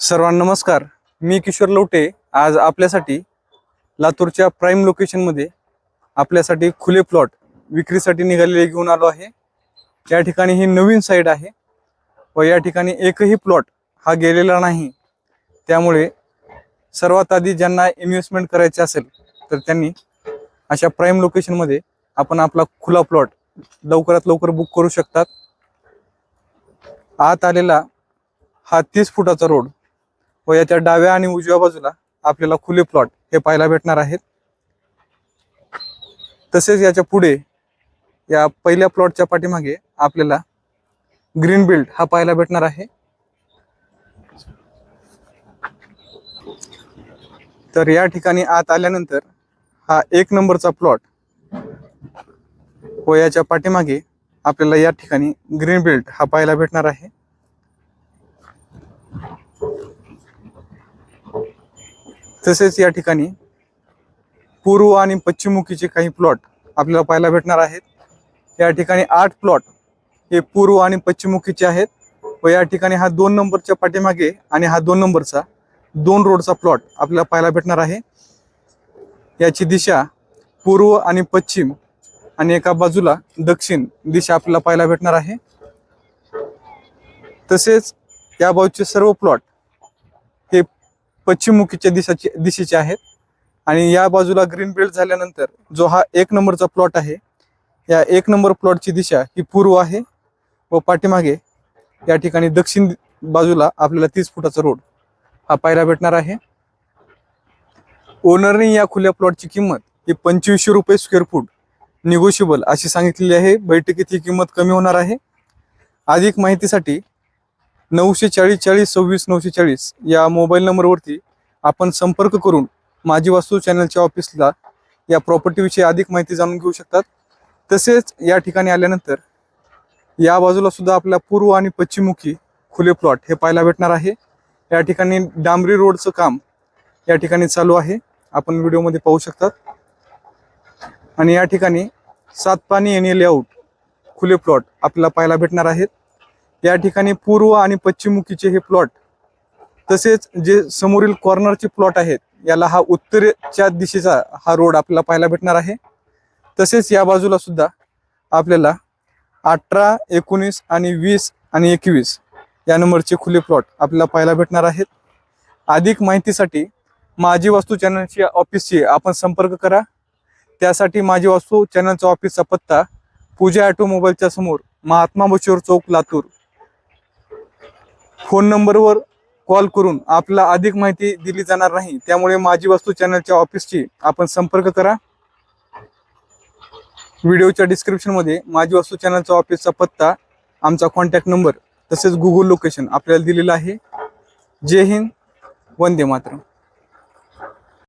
सर्वांना नमस्कार. मी किशोर लवटे आज आपल्यासाठी लातूरच्या प्राईम लोकेशनमध्ये आपल्यासाठी खुले प्लॉट विक्रीसाठी निघालेले घेऊन आलो आहे. या ठिकाणी ही नवीन साईड आहे व या ठिकाणी एकही प्लॉट हा गेलेला नाही. त्यामुळे सर्वात आधी ज्यांना इन्व्हेस्टमेंट करायचे असेल तर त्यांनी अशा प्राईम लोकेशनमध्ये आपण आपला खुला प्लॉट लवकरात लवकर बुक करू शकतात. आत आलेला हा तीस फुटाचा रोड व याच्या डाव्या आणि उजव्या बाजूला आपल्याला खुले प्लॉट हे पाहायला भेटणार आहेत. तसेच याच्यापुढे या पहिल्या प्लॉटच्या पाठीमागे आपल्याला ग्रीन बिल्ड हा पाहायला भेटणार आहे. तर या ठिकाणी आत आल्यानंतर हा एक नंबरचा प्लॉट व याच्या पाठीमागे आपल्याला या ठिकाणी ग्रीन बिल्ड हा पाहायला भेटणार आहे. तसेच या ठिकाणी पूर्व आणि पश्चिममुखीचे काही प्लॉट आपल्याला पाहायला भेटणार आहेत. या ठिकाणी आठ प्लॉट हे पूर्व आणि पश्चिममुखीचे आहेत. व या ठिकाणी हा दोन नंबरच्या पाठीमागे आणि हा दोन नंबरचा दोन रोडचा प्लॉट आपल्याला पाहायला भेटणार आहे. याची दिशा पूर्व आणि पश्चिम आणि एका बाजूला दक्षिण दिशा आपल्याला पाहायला भेटणार आहे. तसेच या बाजूचे सर्व प्लॉट पश्चिममुखीच्या दिशाचे दिशेचे आहेत. आणि या बाजूला ग्रीन बेल्ट झाल्यानंतर जो हा एक नंबरचा प्लॉट आहे या एक नंबर प्लॉटची दिशा ही पूर्व आहे व पाठीमागे या ठिकाणी दक्षिण बाजूला आपल्याला तीस फुटाचा रोड हा पाहायला भेटणार आहे. ओनरने या खुल्या प्लॉटची किंमत ही पंचवीसशे रुपये स्क्वेअर फूट निगोशिएबल अशी सांगितलेली आहे. बैठकीत ही किंमत कमी होणार आहे. अधिक माहितीसाठी नऊशे चाळीस चाळीस सव्वीस नऊशे चाळीस या मोबाईल नंबरवरती आपण संपर्क करून माझी वास्तू चॅनलच्या ऑफिसला या प्रॉपर्टीविषयी अधिक माहिती जाणून घेऊ शकतात. तसेच या ठिकाणी आल्यानंतर या बाजूला सुद्धा आपल्या पूर्व आणि पश्चिममुखी खुले प्लॉट हे पाहायला भेटणार आहे. या ठिकाणी डांबरी रोडचं काम या ठिकाणी चालू आहे. आपण व्हिडिओमध्ये पाहू शकतात. आणि या ठिकाणी सात पाणी ए लेआउट खुले प्लॉट आपल्याला पाहायला भेटणार आहेत. या ठिकाणी पूर्व आणि पश्चिममुखीचे हे प्लॉट तसेच जे समोरील कॉर्नरचे प्लॉट आहेत याला हा उत्तरेच्या दिशेचा हा रोड आपल्याला पाहायला भेटणार आहे. तसेच या बाजूला सुद्धा आपल्याला अठरा एकोणीस आणि वीस आणि एकवीस या नंबरचे खुले प्लॉट आपल्याला पाहायला भेटणार आहेत. अधिक माहितीसाठी माझी वास्तू चॅनलची ऑफिसची आपण संपर्क करा. त्यासाठी माझी वास्तू चॅनलचा ऑफिसचा पत्ता पूजा ॲटोमोबाईलच्या समोर महात्मा बशीवर चौक लातूर. फोन नंबरवर कॉल करून आपला अधिक माहिती दिली जाणार नाही. त्यामुळे माझी वस्तू चॅनलच्या ऑफिसची आपण संपर्क करा. व्हिडिओच्या डिस्क्रिप्शनमध्ये माझी वस्तू चॅनलचा ऑफिसचा पत्ता आमचा कॉन्टॅक्ट नंबर तसेच गुगल लोकेशन आपल्याला दिलेलं आहे. जय हिंद वंदे मातरम.